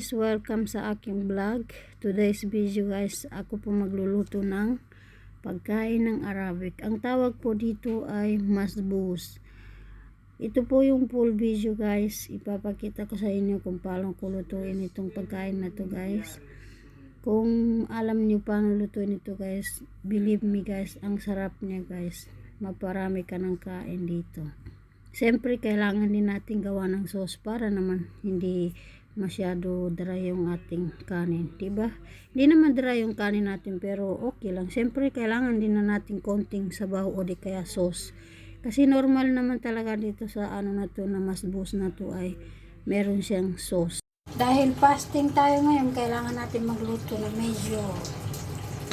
guys, welcome sa aking vlog. Today's video guys, ako po magluluto ng pagkain ng Arabic. Ang tawag po dito ay masbus. Ito po yung full video guys. Ipapakita ko sa inyo kung paano ko lutuin itong pagkain na to guys. Kung alam niyo paano lutuin ito guys, believe me guys, ang sarap niya guys. Maparami ka ng kain dito. Siyempre, kailangan din natin gawa ng sauce para naman hindi masyado dry yung ating kanin, 'di ba? Hindi naman dry yung kanin natin pero okay lang. Siyempre, kailangan din na natin konting sabaw o di kaya sauce. Kasi normal naman talaga dito sa ano na to na mas bus na to ay meron siyang sauce. Dahil fasting tayo ngayon, kailangan natin magluto na medyo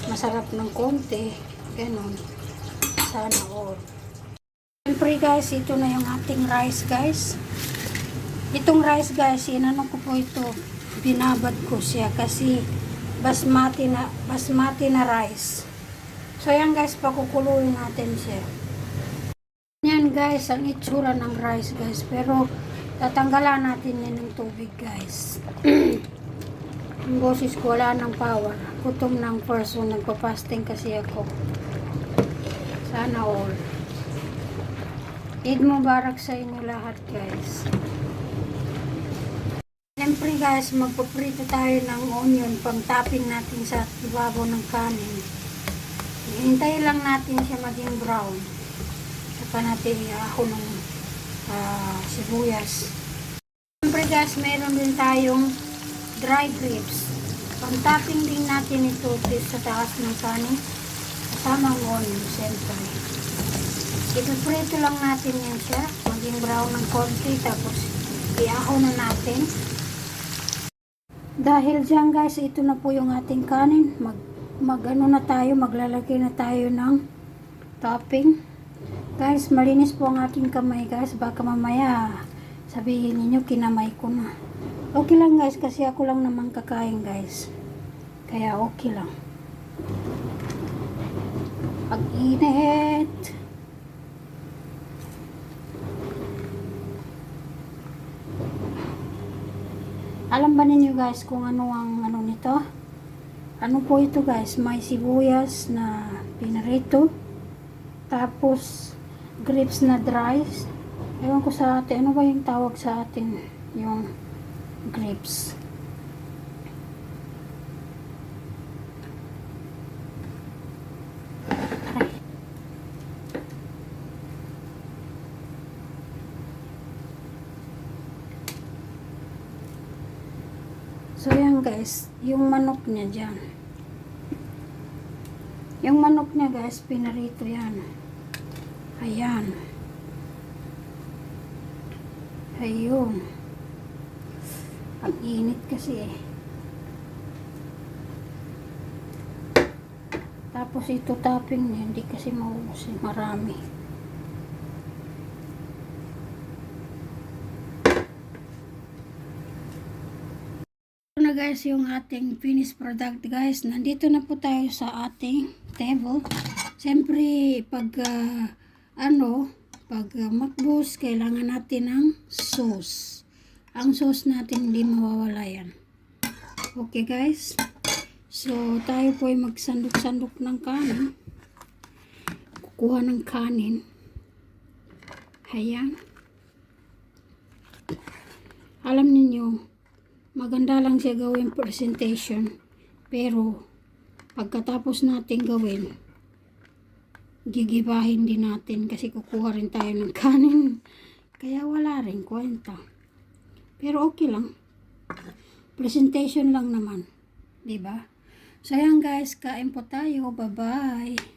masarap ng konti. Ganon. Sana all. Siyempre guys, ito na yung ating rice guys. Itong rice guys, inano ko po ito, binabad ko siya kasi basmati na, basmati na rice. So yan guys, pakukuluin natin siya. Yan guys, ang itsura ng rice guys. Pero tatanggalan natin yan ng tubig guys. ang boses ko wala ng power. Gutom ng person, nagpa-fasting kasi ako. Sana all. Eid Mubarak sa inyo lahat guys. Siyempre guys, magpaprito tayo ng onion pang topping natin sa ibabaw ng kanin. Hintay lang natin siya maging brown. Saka natin iaho ng ah, sibuyas. Siyempre guys, meron din tayong dry grapes. Pang topping din natin ito sa taas ng kanin. Kasama ang onion, siyempre. Ipiprito lang natin yan siya. Maging brown ng konti. Tapos, iaho na natin. Dahil dyan guys, ito na po yung ating kanin. Mag, mag ano na tayo, maglalagay na tayo ng topping. Guys, malinis po ang aking kamay guys. Baka mamaya sabihin niyo kinamay ko na. Okay lang guys, kasi ako lang naman kakain guys. Kaya okay lang. Pag-init. Alam ba ninyo guys kung ano ang ano nito? Ano po ito guys? May sibuyas na pinarito. Tapos grapes na dry. Ewan ko sa atin. Ano ba yung tawag sa atin? Yung grapes. Aray. So guys, yung manok niya dyan. Yung manok niya guys, pinarito yan. Ayan. Ayun. Ang init kasi eh. Tapos ito topping niya, hindi kasi maubos eh, marami. Guys yung ating finished product guys. Nandito na po tayo sa ating table. Siyempre pag ah, ano, pag uh, makbus, kailangan natin ng sauce. Ang sauce natin hindi mawawala yan. Okay guys. So tayo po ay magsandok-sandok ng kanin. Kukuha ng kanin. Ayan. Alam ninyo, maganda lang siya gawin presentation. Pero, pagkatapos natin gawin, gigibahin din natin kasi kukuha rin tayo ng kanin. Kaya wala rin kwenta. Pero okay lang. Presentation lang naman. 'Di ba? So yan guys, kain po tayo. Bye-bye.